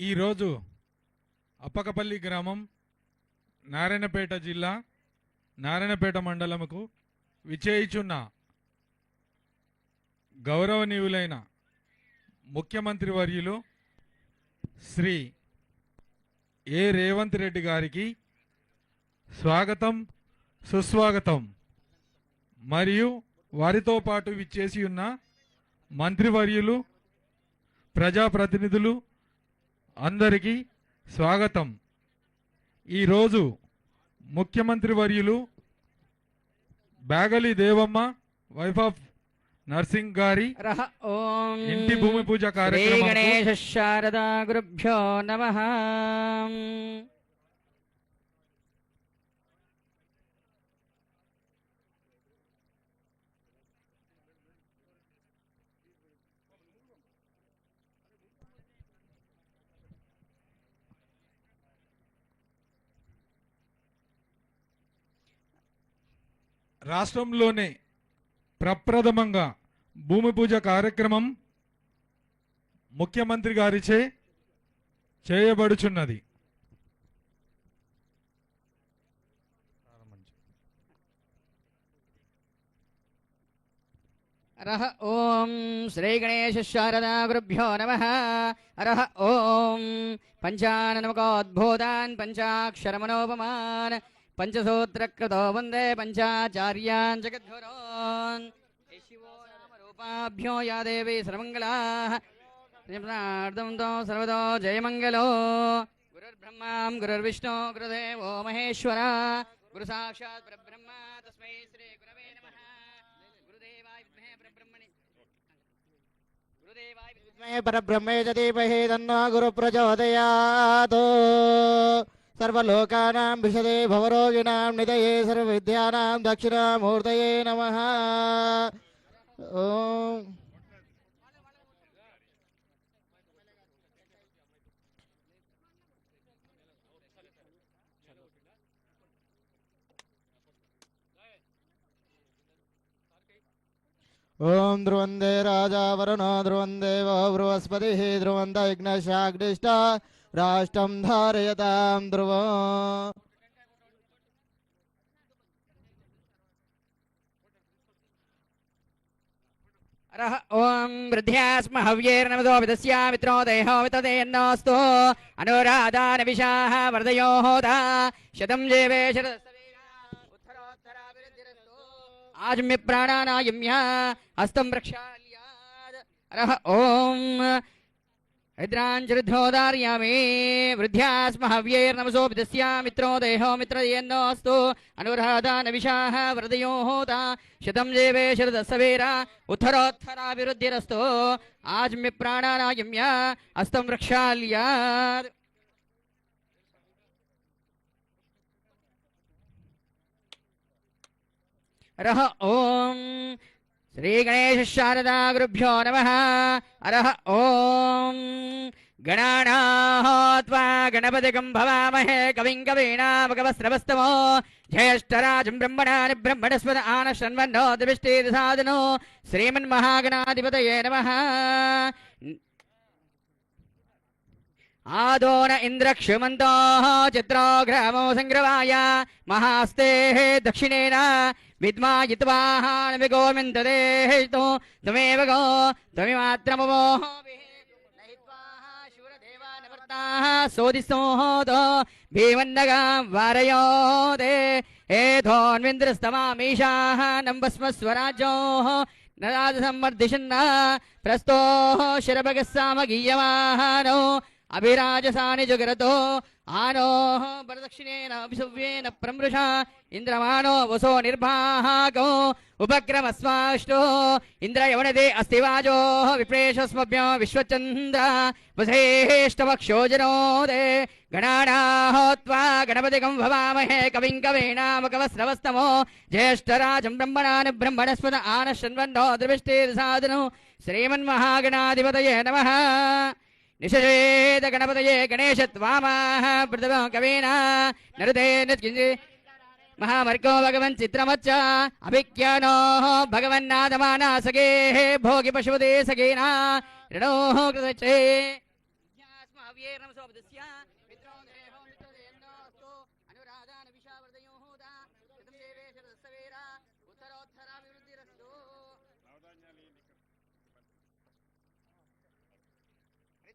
ఈరోజు అప్పకపల్లి గ్రామం నారాయణపేట జిల్లా నారాయణపేట మండలముకు విచేయిచున్న గౌరవనీయులైన ముఖ్యమంత్రి వర్యులు శ్రీ ఏ రేవంత్ రెడ్డి గారికి స్వాగతం సుస్వాగతం. మరియు వారితో పాటు విచ్చేసి ఉన్న మంత్రివర్యులు ప్రజాప్రతినిధులు అందరికీ స్వాగతం. ఈరోజు ముఖ్యమంత్రి వర్యులు బ్యాగలి దేవమ్మ వైఫ్ ఆఫ్ నర్సింగ్ గారి ఇంటి భూమి పూజ కార్యక్రమం. శారదా గురుభ్యో నమ. రాష్ట్రంలోనే ప్రప్రథమంగా భూమి పూజ కార్యక్రమం ముఖ్యమంత్రి గారిచే చేయబడుచున్నది. రహ ఓం శ్రీ గణేశ శారదా గురుభ్యో నమ. రహ ఓం పంచాననమకోద్భూతాన్ పంచాక్షరమనోపమాన్. पञ्चसूत्रकृतो वंदे पञ्चाचार्यान् जगद्गुरोन्। शिवो नाम रूपाभ्यो या देवी सर्वमङ्गलाः। सर्वतो जयमङ्गलो। गुरुर्ब्रह्मा गुरुर्विष्णु गुरुदेवो महेश्वर। गुरुसाक्षात् परब्रह्म तस्मै श्रीगुरवे नमः। गुरुदेवाय विद्महे परब्रह्मणे। गुरुदेवाय विद्महे परब्रह्मे च दीपहे तन्नो गुरुप्रचोदयात्। सर्वोकाना विशदे भवरोगिणां नितये सर्वविद्यानां दक्षिणामूर्तये नमः। ॐ ओम ध्रुवंदे राजा वरुण ध्रुवंदे वृहस्पति ध्रुवंत यज्ञ शाग्निष्ठा राष्ट्रं धारयतां ध्रुव। ॐ वृद्ध्यास्म हव्येर्नमदो विदस्या मित्रो देहो वितदेन्नोऽस्तु अनुराधा नविशाः वरदयो होता। शतं जीवे शत आजम्य प्राणानायम्या। हस्तं प्रक्षाल्यात्। अरः ऐद्राञ्जृद्धोदार्यामे वृद्ध्या स्म हव्यैर्नमसो पितस्या मित्रो देहो, मित्रयेन्नोऽस्तु, अनुराधा नविशाः वृदयोः ता शतं देवे शरदसवेरा उत्थरोत्थराभिरुद्धिरस्तु आजम्य प्राणानायम्य अस्तं वृक्षाल्यात् रह ओम श्रीगणेशशारदागुरुभ्यो नमः। अरः ॐ गणानाः त्वा गणपतिकम् भवामहे कविम् कवीणामगवस्रवस्तमो ज्येष्ठराजम् ब्रह्मणानि ब्रह्मणस्वद आनश्रन्मन्नो दृष्टे श्रीमन्महागणाधिपतये नमः। आदो न इन्द्रक्षुमन्ताः चित्रो सङ्ग्रवाय महास्तेः दक्षिणेन विद्मा युत्वा वि तु त्वमेव गो त्वमिमात्र देवानताः भीमन्नगां वारयो दे हे धोन्विन्द्रस्तमामीषाः स्वराज्योः न राजसंवर्धिषन् न प्रस्तोः शरभगस्सामगीयवाहन ఏధోన్వింద్రస్తమామీషాः నంబస్మ స్వరాజ్యో నరాజ సమ్మర్దిషన్న ప్రస్తో శరభగ సామగీయమానో అభిరాజసాని జగరతో ఆనో వరదక్షిణేన అభిసవ్యేన ప్రమృష ఇంద్రమానో వసో నిర్భాగో ఉపక్రమస్వాష్టో ఇంద్రయవనదే అస్తి వాజో విప్రేషస్మభ్య విశ్వచంద్ర వసేష్టవక్షోజనోదే గణానాహోత్వా గణపతికం భవామహే కవిం కవీనామకవస్రవస్తమో జ్యేష్ఠరాజం బ్రహ్మణాని బ్రహ్మణస్పద ఆన శన్వన్నో ద్రవిష్టీర్సాధను శ్రీమన్మహాగణాధిపతయే నమః నిషేద గణపతయే గణేశత్వామాహ పృథివ కవీనా నరుతే నిత్కించి మహామర్గో భగవన్ చిత్రమచ్చ అభిజ్ఞానో భగవన్నాదమానాసగే భోగి పశుపదే సగేనా రణో కృతచే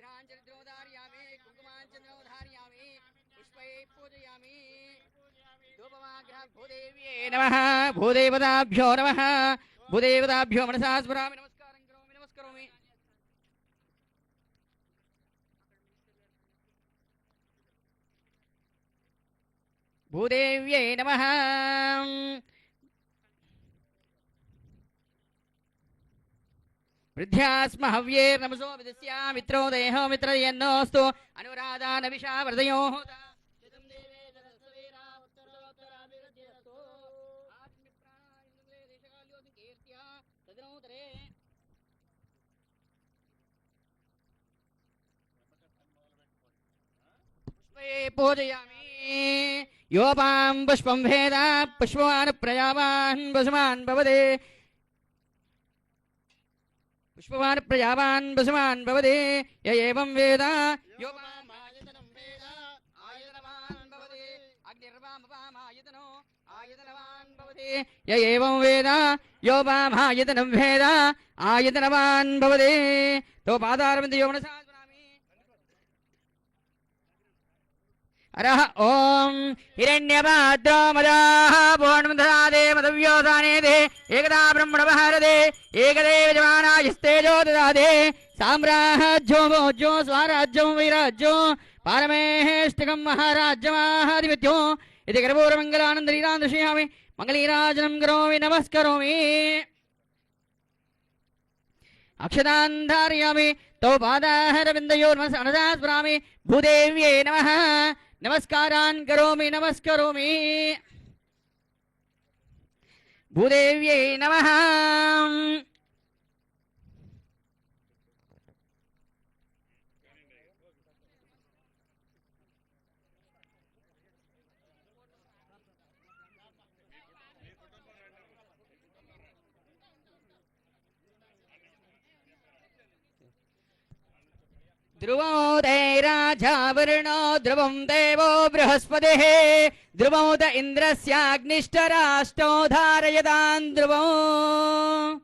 हरिद्राञ्जलिद्रोधारयामि कुङ्कुमाञ्चन्द्रोधारयामि पुष्पैः पूजयामि। धूपमाग्रह भूदेव्ये नमः, भूदेवताभ्यो नमः, भूदेवताभ्यो मनसा स्मरामि नमस्कारं करोमि, नमस्करोमि। भूदेव्यै नमः। वृद्ध्यास्म हव्ये नमसो विदस्या मित्रो देहो मित्रयन्नोऽस्तु। अनुराधा नविषा वर्धयोः पूजयामि। योपां पुष्पं भेद पुष्पवान् प्रजावान् वसुमान् भवते పుష్పవాన్ ప్రజావాన్ వసుమాన్ భవదే య వేద యో వేద ఆయతనవాన్ భవతి వేద ఆయతనవాన్ భవతి తో పాదారవంతి యో अरः ॐ हिरण्यपाद्रो मदाः पूर्णमदधादे मदव्योधाने दे एकदा ब्रह्मणवहरदे एकदेव जमानायस्तेजो ददादे साम्राज्यो भोज्यो स्वाराज्यो वैराज्यो पारमेष्टिकं महाराज्यमाहाधिपत्यो इति गर्भोरमङ्गलानन्दलीलां दर्शयामि मङ्गलीराजनं करोमि नमस्करोमि अक्षतान् धारयामि तौ पादाहरविन्दयोर्मसनदा स्मरामि भूदेव्ये नमः नमस्कारान् करोमि नमस्करोमि। भूदेव्यै नमः। ध्रुवोदयराजावरुणो ध्रुवं देवो बृहस्पतिः। ध्रुवोद इन्द्रस्याग्निष्टराष्टो धारयतान् ध्रुवम्